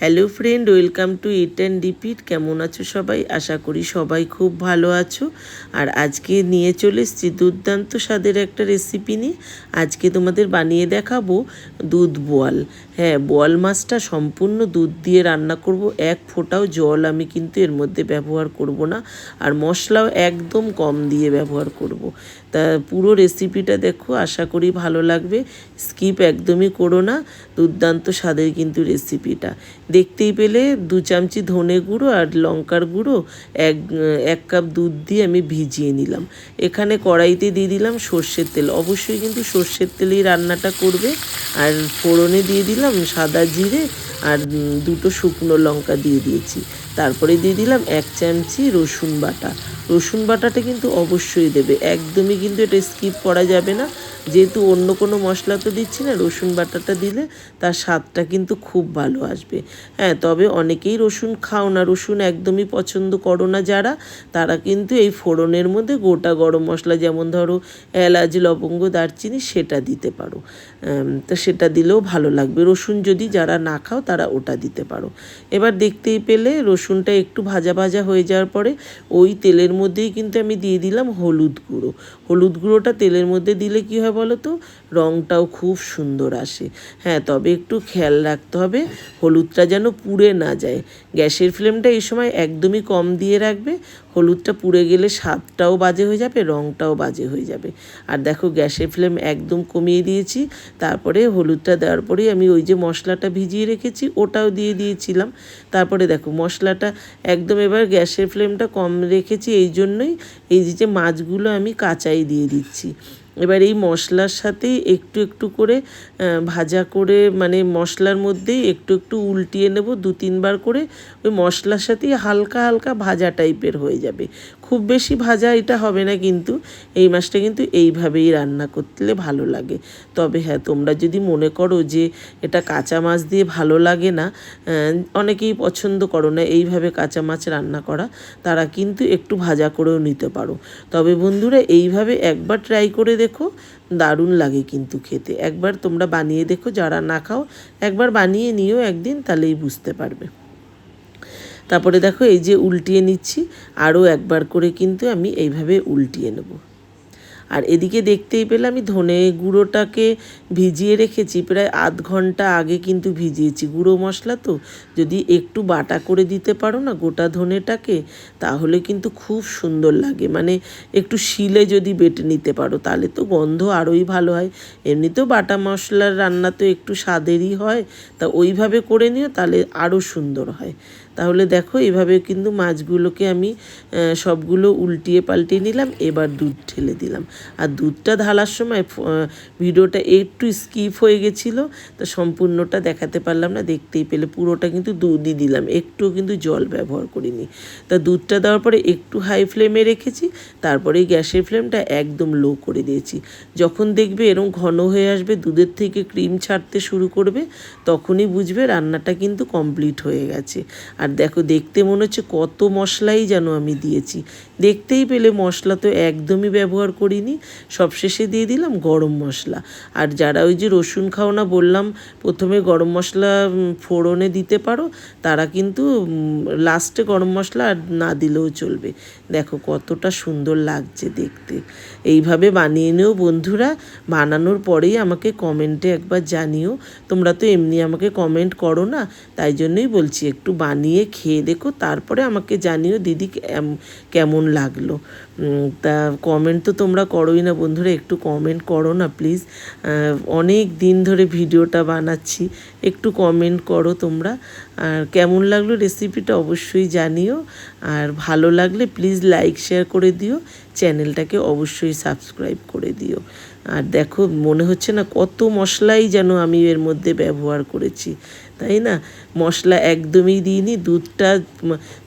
Hello friend, welcome to eat and repeat. কেমন আছো সবাই? আশা করি সবাই খুব ভালো আছো। আর আজকে নিয়ে চলে এসেছি দুর্দান্ত স্বাদের একটা রেসিপি নিয়ে। আজকে তোমাদের বানিয়ে দেখাবো দুধ বোয়াল। হ্যাঁ বোয়াল মাছটা সম্পূর্ণ দুধ দিয়ে রান্না করব। এক ফোঁটাও জল আমি কিন্তু এর মধ্যে ব্যবহার করব না। আর মশলাও একদম কম দিয়ে ব্যবহার করব। তা পুরো রেসিপিটা দেখো, আশা করি ভালো লাগবে। স্কিপ একদমই করো না। দুর্দান্ত স্বাদের কিন্তু রেসিপিটা দেখতেই পেলে দু চামচি ধনে গুঁড়ো আর লঙ্কার গুঁড়ো, এক এক কাপ দুধ দিয়ে আমি ভিজিয়ে নিলাম। এখানে কড়াইতে দিয়ে দিলাম সর্ষের তেল। অবশ্যই কিন্তু সর্ষের তেলেই রান্নাটা করবে। আর ফোড়নে দিয়ে দিলাম সাদা জিরে আর দুটো শুকনো লঙ্কা দিয়ে দিয়েছি। তারপরে দিয়ে দিলাম এক চামচি রসুন বাটা। রসুন বাটাটা কিন্তু অবশ্যই দেবে। একদমই কিন্তু এটা স্কিপ করা যাবে না। যেহেতু অন্য কোনো মশলা তো দিচ্ছি না, রসুন বাটাটা দিলে তার স্বাদটা কিন্তু খুব ভালো আসবে। হ্যাঁ তবে অনেকেই রসুন খাও না। রসুন একদমই পছন্দ করো না যারা। তারা কিন্তু এই ফোড়নের মধ্যে গোটা গরম মশলা যেমন ধরো এলাচ, লবঙ্গ, দারচিনি সেটা দিতে পারো। তো সেটা দিলেও ভালো লাগবে। রসুন যদি যারা না খাও তারা ওটা দিতে পারো। এবার দেখতেই পেলে রসুনটা একটু ভাজা ভাজা হয়ে যাওয়ার পরে ওই তেলের মধ্যেই কিন্তু আমি দিয়ে দিলাম হলুদ গুঁড়ো। হলুদ গুঁড়োটা তেলের মধ্যে দিলে কী হয় বলো তো? রঙটাও খুব সুন্দর আসে। হ্যাঁ তবে একটু খেয়াল রাখতে হবে হলুদটা যেন পুড়ে না যায়। গ্যাসের ফ্লেমটা এই সময় একদমই কম দিয়ে রাখবে। হলুদটা পুড়ে গেলে স্বাদটাও বাজে হয়ে যাবে রঙটাও বাজে হয়ে যাবে। আর দেখো গ্যাসের ফ্লেম একদম কমিয়ে দিয়েছি। তারপরে হলুদটা দেওয়ার পরেই আমি ওই যে মশলাটা ভিজিয়ে রেখেছি ওটাও দিয়ে দিয়েছিলাম। তারপরে দেখো মশলাটা একদম এবার গ্যাসের ফ্লেমটা কম রেখেছি এই জন্যই এই যে মাছগুলো আমি কাঁচাই দিয়ে দিচ্ছি। এবার এই মশলার সাথেই একটু একটু করে ভাজা করে মানে মশলার মধ্যেই একটু একটু উল্টিয়ে নেব, দু তিনবার করে, ওই মশলার সাথেই হালকা হালকা ভাজা টাইপের হয়ে যাবে। খুব বেশি ভাজা এটা হবে না কিন্তু, এই মাছটা কিন্তু এইভাবেই রান্না করতে ভালো লাগে। তবে হ্যাঁ তোমরা যদি মনে করো যে এটা কাঁচা মাছ দিয়ে ভালো লাগে না অনেকেই পছন্দ করো না এইভাবে কাঁচা মাছ রান্না করা, তারা কিন্তু একটু ভাজা করেও নিতে পারো। তবে বন্ধুরা, এইভাবে একবার ট্রাই করে দেখো, দারুণ লাগে কিন্তু খেতে। একবার তোমরা বানিয়ে দেখো, যারা না খাও, একবার বানিয়ে নিও একদিন তাহলেই বুঝতে পারবে। তারপরে দেখো, এই যে উল্টিয়ে নিচ্ছি, আরও একবার করে কিন্তু আমি এইভাবে উল্টিয়ে নেব। আর এদিকে দেখতেই পেলে আমি ধনে গুঁড়োটাকে ভিজিয়ে রেখেছি, প্রায় আধ ঘণ্টা আগে কিন্তু ভিজিয়েছি। গুঁড়ো মশলা তো, যদি একটু বাটা করে দিতে পারো না গোটা ধনেটাকে, তাহলে কিন্তু খুব সুন্দর লাগে। মানে একটু শিলে যদি বেটে নিতে পারো, তাহলে তো গন্ধ আরোই ভালো হয়। এমনিতেও বাটা মশলার রান্না তো একটু স্বাদেরই হয়, তা ওইভাবে করে নিও, তাহলে আরও সুন্দর হয়। তাহলে দেখো, এভাবে কিন্তু মাছগুলোকে আমি সবগুলো উল্টিয়ে পাল্টিয়ে নিলাম, এবার দুধ ঢেলে দিলাম। আর দুধটা ঢালার সময় ভিডিওটা একটু স্কিপ হয়ে গেছিল, তো সম্পূর্ণটা দেখাতে পারলাম না, দেখতেই পেলে পুরোটা কিন্তু দুধই দিলাম, একটুও কিন্তু জল ব্যবহার করিনি। তা দুধটা দেওয়ার পরে একটু হাই ফ্লেমে রেখেছি, তারপরে গ্যাসের ফ্লেমটা একদম লো করে দিয়েছি। যখন দেখবে এরকম ঘন হয়ে আসবে, দুধের থেকে ক্রিম ছাড়তে শুরু করবে, তখনই বুঝবে রান্নাটা কিন্তু কমপ্লিট হয়ে গেছে। আর দেখো, দেখতে মনে হচ্ছে কত মশলাই যেন আমি দিয়েছি। দেখতেই পেলে মশলা তো একদমই ব্যবহার করিনি। সবশেষে দিয়ে দিলাম গরম মশলা। আর যারা ওই যে রসুন খাও না বললাম, প্রথমে গরম মশলা ফোড়নে দিতে পারো, তারা কিন্তু লাস্টে গরম মশলা আর না দিলেও চলবে। দেখো কতটা সুন্দর লাগছে দেখতে। এইভাবে বানিয়ে নিও বন্ধুরা। বানানোর পরেই আমাকে কমেন্টে একবার জানিও। তোমরা তো এমনি আমাকে কমেন্ট করো না, তাই জন্যই বলছি একটু বানিয়ে খেয়ে দেখো, তারপরে আমাকে জানিও দিদি কেমন লাগল। তা কমেন্ট তো তোমরা করোই না বন্ধুরা, একটু কমেন্ট করো না প্লিজ অনেক দিন ধরে ভিডিওটা বানাচ্ছি, একটু কমেন্ট করো তোমরা। আর কেমন লাগল রেসিপিটা অবশ্যই জানিও। আর ভালো লাগলে প্লিজ লাইক শেয়ার করে দিও। চ্যানেলটাকে অবশ্যই সাবস্ক্রাইব করে দিও। আর দেখো, মনে হচ্ছে না কত মশলাই যেন আমি এর মধ্যে ব্যবহার করেছি, তাই না? মশলা একদমই দিইনি, দুধটা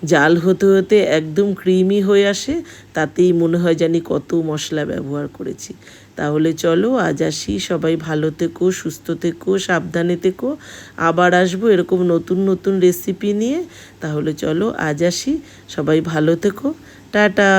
জাল হতে হতে একদম ক্রিমি হয়ে আসে, তাতেই মনে হয় জানি কত মশলা ব্যবহার করেছি। তাহলে চলো, আজ আসি, সবাই ভালো থেকো, সুস্থ থেকো, সাবধানে থেকো, আবার আসব এরকম নতুন নতুন রেসিপি নিয়ে। তাহলে চলো, আজ আসি, সবাই ভালো থেকো, টাটা!